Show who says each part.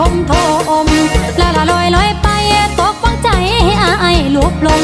Speaker 1: ทมโทอมละละลอยลอยไปตกบ้งใจให้อายลบลง